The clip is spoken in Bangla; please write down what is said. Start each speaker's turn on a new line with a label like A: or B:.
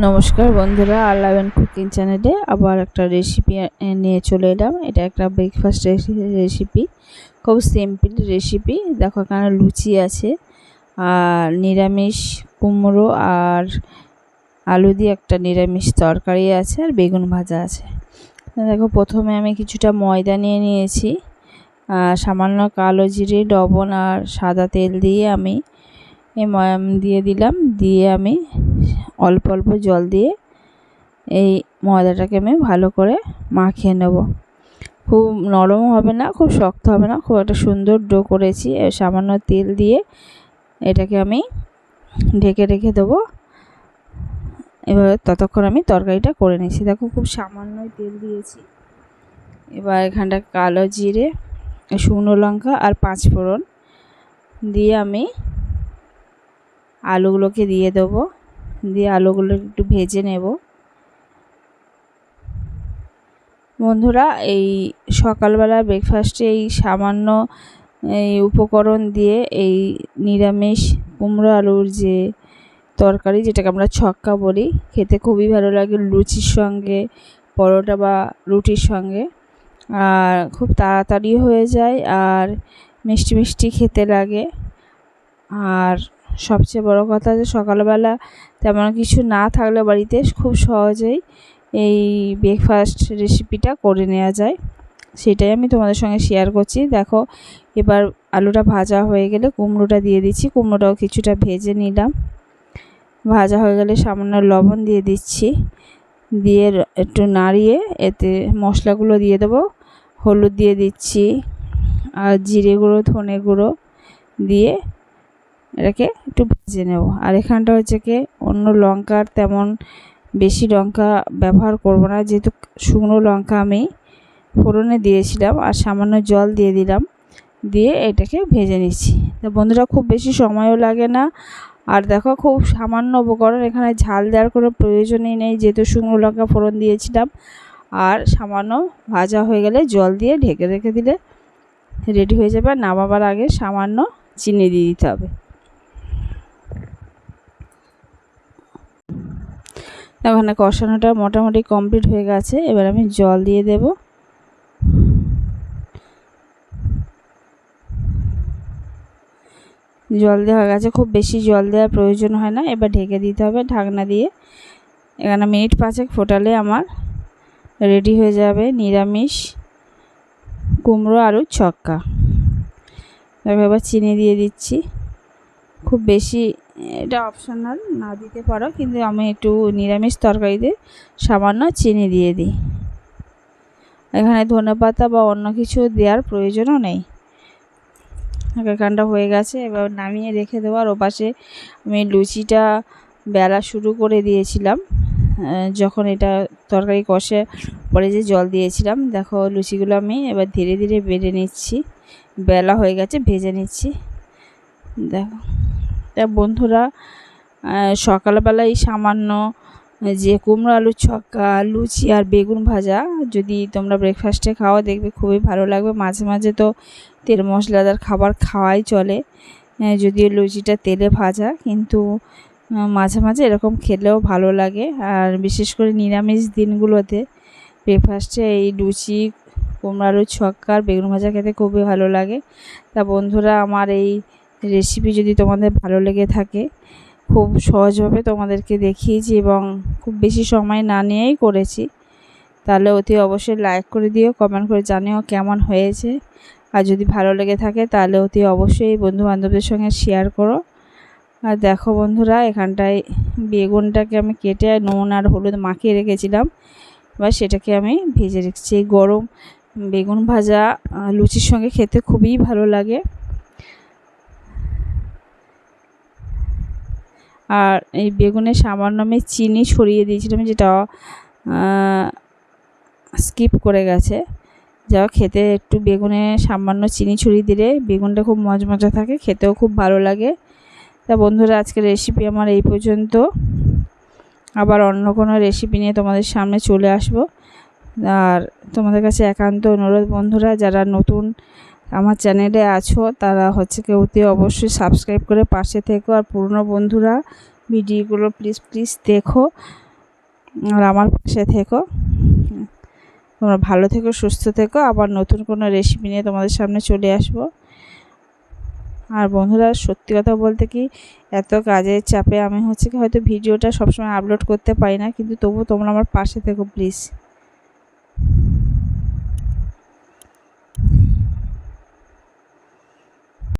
A: নমস্কার বন্ধুরা আলাবেন কুকিং চ্যানেলে আবার একটা রেসিপি নিয়ে চলে এলাম। এটা একটা ব্রেকফাস্ট রেসিপি খুব সিম্পল রেসিপি দেখো এখানে লুচি আছে, আর নিরামিষ কুমড়ো আর আলু দিয়ে একটা নিরামিষ তরকারি আছে আর বেগুন ভাজা আছে। দেখো প্রথমে আমি কিছুটা ময়দা নিয়ে নিয়েছি সামান্য কালো জিরে, লবণ আর সাদা তেল দিয়ে আমি দিয়ে দিলাম। দিয়ে আমি অল্প অল্প জল দিয়ে এই ময়দাটাকে আমি ভালো করে মাখিয়ে নেব। খুব নরমও হবে না, খুব শক্ত হবে না, খুব একটা সুন্দর ডো করেছি। সামান্য তেল দিয়ে এটাকে আমি ঢেকে রেখে দেবো। এবার ততক্ষণ আমি তরকারিটা করে নিয়েছি দেখো খুব সামান্যই তেল দিয়েছি। এবার এখানটা কালো জিরে, শুকনো লঙ্কা আর পাঁচ ফোড়ন দিয়ে আমি আলুগুলোকে দিয়ে দেবো। দিয়ে আলুগুলো একটু ভেজে নেব। বন্ধুরা, এই সকালবেলা ব্রেকফাস্টে এই সামান্য, এই উপকরণ দিয়ে এই নিরামিষ কুমড়ো আলুর যে তরকারি, যেটাকে আমরা ছক্কা বলি, খেতে খুবই ভালো লাগে লুচির সঙ্গে, পরোটা বা রুটির সঙ্গে। আর খুব তাড়াতাড়ি হয়ে যায় আর মিষ্টি মিষ্টি খেতে লাগে। আর সবচেয়ে বড় কথা যে সকালবেলা তেমন কিছু না থাকলে বাড়িতে খুব সহজেই এই ব্রেকফাস্ট রেসিপিটা করে নেওয়া যায়। সেটাই আমি তোমাদের সঙ্গে শেয়ার করছি। দেখো, এবার আলুটা ভাজা হয়ে গেলে কুমড়োটা দিয়ে দিচ্ছি। কুমড়োটাও কিছুটা ভেজে নিলাম। ভাজা হয়ে গেলে সামান্য লবণ দিয়ে দিচ্ছি। দিয়ে একটু নাড়িয়ে এতে মশলাগুলো দিয়ে দেবো। হলুদ দিয়ে দিচ্ছি। আর জিরে গুঁড়ো, ধনে গুঁড়ো দিয়ে এটাকে একটু ভেজে নেব। আর এখানটা হচ্ছে কি, অন্য লঙ্কার তেমন বেশি লঙ্কা ব্যবহার করব না। যেহেতু শুকনো লঙ্কা আমি ফোড়নে দিয়েছিলাম আর সামান্য জল দিয়ে দিলাম, দিয়ে এটাকে ভেজে নিচ্ছি। তো বন্ধুরা, খুব বেশি সময়ও লাগে না। আর দেখো, খুব সামান্য উপকরণ, এখানে ঝাল দেওয়ার কোনো প্রয়োজনই নেই। যেহেতু শুকনো লঙ্কা ফোড়ন দিয়েছিলাম, আর সামান্য ভাজা হয়ে গেলে জল দিয়ে ঢেকে রেখে দিলে রেডি হয়ে যাবে। নামাবার আগে সামান্য চিনি দিয়ে দিতে হবে। ওখানে কষানোটা মোটামুটি কমপ্লিট হয়ে গেছে। এবার আমি জল দিয়ে দেব। জল দেওয়া গেছে। খুব বেশি জল দেওয়ার প্রয়োজন হয় না। এবার ঢেকে দিতে হবে ঢাকনা দিয়ে। এখানে মিনিট পাঁচেক ফোটালে আমার রেডি হয়ে যাবে নিরামিষ কুমড়ো আলুর ছক্কা। এবার চিনি দিয়ে দিচ্ছি। খুব বেশি এটা অপশনাল না দিতে পারো, কিন্তু আমি একটু নিরামিষ তরকারিতে সামান্য চিনি দিয়ে দিই। এখানে ধনে পাতা বা অন্য কিছু দেওয়ার প্রয়োজনও নেই। এখানটা হয়ে গেছে, এবার নামিয়ে রেখে দেওয়ার ওপাশে আমি লুচিটা বেলা শুরু করে দিয়েছিলাম। যখন এটা তরকারি কষে পরে যে জল দিয়েছিলাম, দেখো লুচিগুলো আমি এবার ধীরে ধীরে বেড়ে নিচ্ছি। বেলা হয়ে গেছে, ভেজে নিচ্ছি। দেখো। তা বন্ধুরা সকালবেলায় সামান্য যে কুমড়ো আলুর ছক্কা, লুচি আর বেগুন ভাজা, যদি তোমরা ব্রেকফাস্টে খাওয়া দেখবে খুবই ভালো লাগবে। মাঝে মাঝে তো তেল মশলাদার খাবার খাওয়াই চলে যদিও লুচিটা তেলে ভাজা, কিন্তু মাঝে মাঝে এরকম খেলেও ভালো লাগে। আর বিশেষ করে নিরামিষ দিনগুলোতে ব্রেকফাস্টে এই লুচি, কুমড়ো আলুর ছক্কা আর বেগুন ভাজা খেতে খুবই ভালো লাগে। তা বন্ধুরা, আমার এই রেসিপি যদি তোমাদের ভালো লেগে থাকে, খুব সহজভাবে তোমাদেরকে দেখিয়েছি এবং খুব বেশি সময় না নিয়েই করেছি, তাহলে অতি অবশ্যই লাইক করে দিও কমেন্ট করে জানিও কেমন হয়েছে। আর যদি ভালো লেগে থাকে, তাহলে অতি অবশ্যই বন্ধু বান্ধবদের সঙ্গে শেয়ার করো। আর দেখো বন্ধুরা, এখানটায় বেগুনটাকে আমি কেটে নুন আর হলুদ মাখিয়ে রেখেছিলাম। এবার সেটাকে আমি ভেজে রেখেছি। গরম বেগুন ভাজা লুচির সঙ্গে খেতে খুবই ভালো লাগে। আর এই বেগুনে সামান্য আমি চিনি ছড়িয়ে দিয়েছিলাম, যেটা স্কিপ করে গেছে। যা খেতে একটু বেগুনে সামান্য চিনি ছড়িয়ে দিলে বেগুনটা খুব মজমজা থাকে, খেতেও খুব ভালো লাগে। তা বন্ধুরা, আজকের রেসিপি আমার এই পর্যন্ত। আবার অন্য কোনো রেসিপি নিয়ে তোমাদের সামনে চলে আসব। আর তোমাদের কাছে একান্ত অনুরোধ বন্ধুরা, যারা নতুন আমার চ্যানেলে আছো, তারা হচ্ছে কেউ অবশ্যই সাবস্ক্রাইব করে পাশে থেকো। আর পুরনো বন্ধুরা, ভিডিওগুলো প্লিজ প্লিজ দেখো আর আমার পাশে থেকো। তোমরা ভালো থেকো, সুস্থ থেকো। আবার নতুন কোনো রেসিপি নিয়ে তোমাদের সামনে চলে আসব। আর বন্ধুরা, সত্যি কথা বলতে কি, এত কাজের চাপে আমি হচ্ছে কি হয়তো ভিডিওটা সবসময় আপলোড করতে পারি না, কিন্তু তবু তোমরা আমার পাশে থেকো প্লিজ